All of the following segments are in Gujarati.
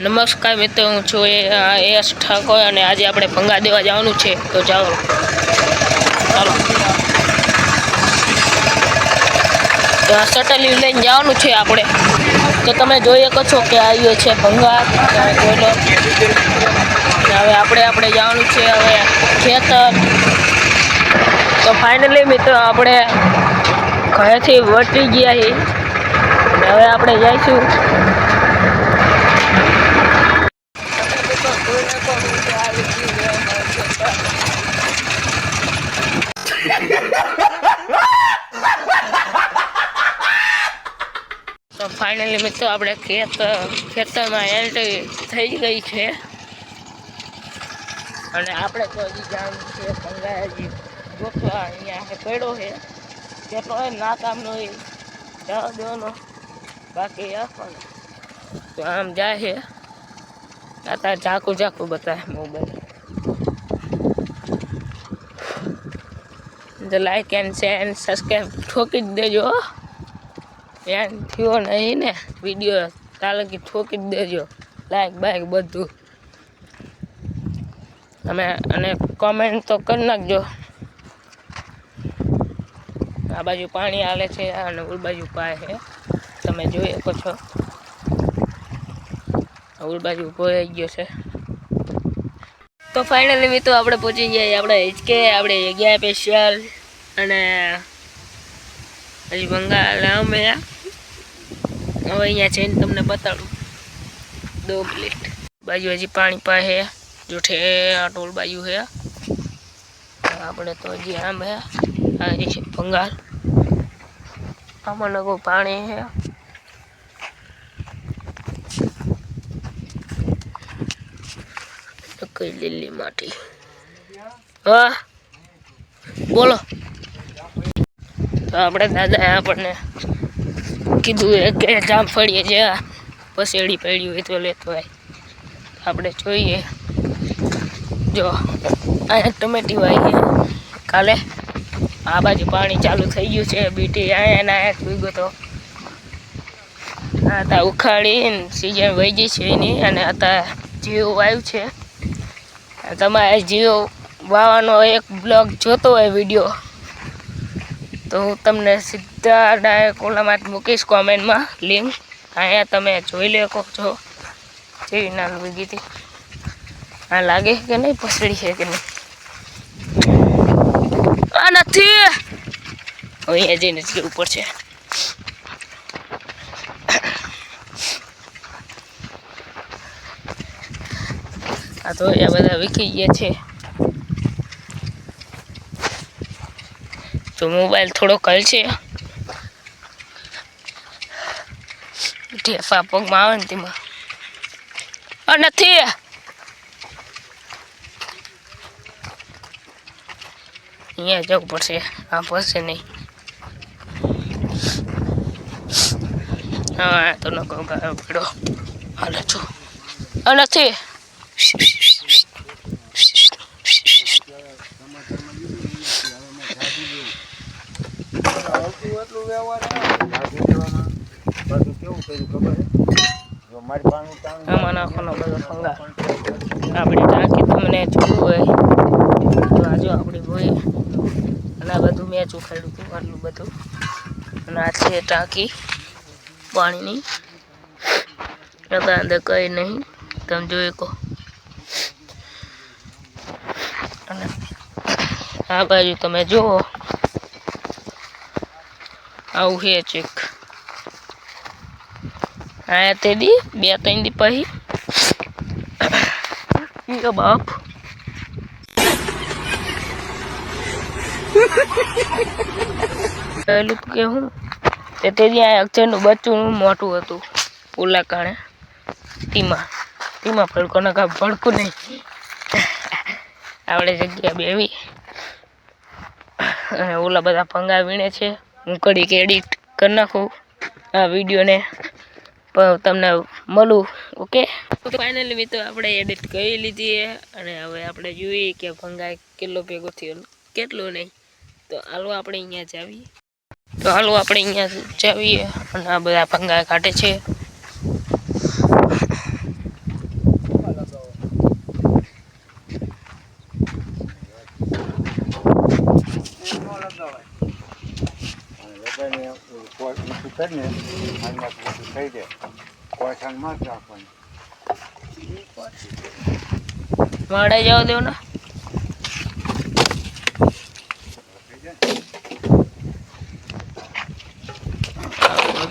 નમસ્કાર મિત્રો, હું છું એ એસ ઠાકોર અને આજે આપણે ભંગા દેવા જવાનું છે. તો જાઓ ચાલો. તો આ સટલી લઈને જવાનું છે આપણે. તો તમે જોઈ શકો છો કે આવ્યો છે ભંગા જોઈ લો હવે આપણે આપણે જવાનું છે હવે ખેતર. તો ફાઇનલી મિત્રો આપણે ઘરેથી વટી ગયા છીએ. હવે આપણે જઈશું. તો ફાઇનલી મિત્રો આપણે ખેત, ખેતરમાં એન્ટ્રી થઈ ગઈ છે. અને આપણે તો હજી જાણ છે ગંગાજી ગોખવા અહીંયા પડ્યો છે કેટલો હોય ના કામનો એ જવા દેવાનો બાકી રાખવાનો તો આમ જાય છે આ ઝાકું ઝાકું બતાવે મોબાઈલ. તો like and share and subscribe ઠોકી જ દેજો. ધ્યાન થયો નહીં ને વીડિયો તાલકી ઠોકી જ દેજો. લાઈક બાઈક બધું. તમે અને કોમેન્ટ તો કરી નાખજો. આ બાજુ પાણી આવે છે અને ઉલ બાજુ પાય છે. તમે જોઈ શકો છો. ઉલ બાજુ ભોઈ ગયો છે. તો ફાઇનલી મિત્રો આપણે પહોંચી ગયા આપણે હિચકે આપણે ગયા સ્પેશિયલ અને હજી બંગાળ અમે હવે અહીંયા જઈને તમને બતાડું. દો પ્લેટ બાજુ હજી પાણી પાસે જૂઠે આ ટોલ બાજુ હે. આપણે તો હજી આમ હે. આ છે બંગાળ. આમાં કોઈ પાણી હે. કઈ લીલી માટી. હા. બોલો. તો આપણે દાદાએ આપણને કીધું એ કે જામફળીએ જે પસેડી પડ્યું હોય તો લેતો હોય આપણે જોઈએ. જો અહીંયા ટમેટી વાવી કાલે આ બાજુ પાણી ચાલુ થઈ ગયું છે, બીટી અહીંયા અહીંયા ભીગો તો. આ તા ઉખાડીને સીઝન વહી ગઈ છે એની અને આતા જીઓ વાવ્યું છે. તમારે જીઓ વાવાનો એક બ્લોગ જોતો હોય વીડિયો. તો હું તમને સીધા ડાયરેક્ટ ઓલામાં મૂકીશ કોમેન્ટમાં લિંક. અહીંયા તમે જોઈ લેકો છો જેવી નાલ વીગી હતી. આ લાગે છે કે નહીં? પસડી છે કે નહીં? આ નથી! અહીંયા જઈને જ કેવું પડશે. આ તો એ બધા વીખી ગયા છે. તો મોબાઈલ થોડો કલ છે. પગમાં આવે ને તેમાં. આ નથી. અહીંયા જવું પડશે. આ પડશે નહીં. હા, તો નકો પીડો હાલો છું આ નથી આમાં નાખવાનો બધો ફંગા. આપણી ટાંકી તમને જોવું હોય. તો આજો આપણી હોય અને આ બધું મેં ચોખાડ્યું હતું આટલું બધું. અને આ છે ટાંકી પાણીની. નતા અંદર કંઈ નહીં. તમે જોઈ કહો અને આ બાજુ તમે જુઓ. આવું છે ચેક આયા તે દી બે ત્રણ દી ઈ બાપ પહેલું કે હું તે તે દી આ અક્ષરનું બચ્ચું મોટું હતું ઓલા કાણે ટીમાં ટીમાં ભડકો ના કા ભડકું નહીં આપણે જગ્યા બેવી અને ઓલા બધા પંગા વીણે છે હું કડીક એડિટ કરી નાખું આ વિડીયોને પણ તમને મળું ઓકે ફાઇનલી મિત્રો આપણે એડિટ કરી લીધી અને હવે આપણે જોઈએ કે ભંગાઈ કેટલો ભેગો થયો કેટલો નહીં. તો હાલો આપણે અહીંયા જાવીએ તો હાલો આપણે અહીંયા જાવીએ અને આ બધા ભંગાઈ કાઢે છે. કરીને અહીંયા બધું થઈ જાય. કોળસાણમાં જ રાખવાની. વાડે જવા દેવ ને?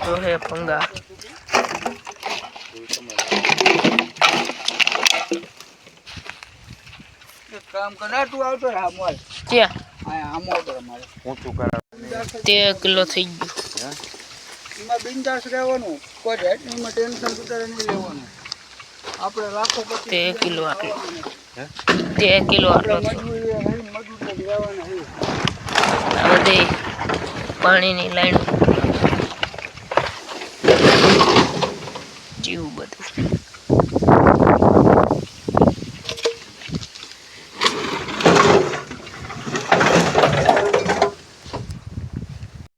તો હે પંગા. કામ કર તું આવતો રહે મોલ ક્યાં? આ મોલ આવતો રહે મારે. ઊંચું કરાવવાની તે કિલો થઈ ગયું. હે? એમાં બિંદાસ રહેવાનું. કોઈ જાતની ટેન્શન ઉતારે નહીં લેવાનું આપણે લાખો પછી તે કિલો આટલો હે તે કિલો આટલો જ રહેવાના હે આ બધી પાણીની લાઈન જીવું બધું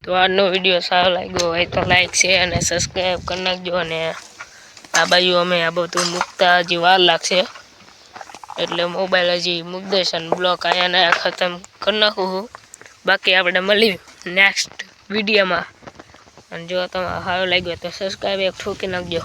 તો આજનો વીડિયો સારો લાગ્યો હોય તો લાઈક છે અને સબસ્ક્રાઈબ કરી નાખજો અને આ બાજુ અમે આ બધું મૂકતા હજી વાર લાગશે. એટલે મોબાઈલ હજી અને બ્લોક અહીંયા ખતમ કરી નાખું બાકી આપણે મળી નેક્સ્ટ વિડીયોમાં. અને જો તમે સારો લાગ્યો તો સબસ્ક્રાઈબ એક ઠોકી નાખજો.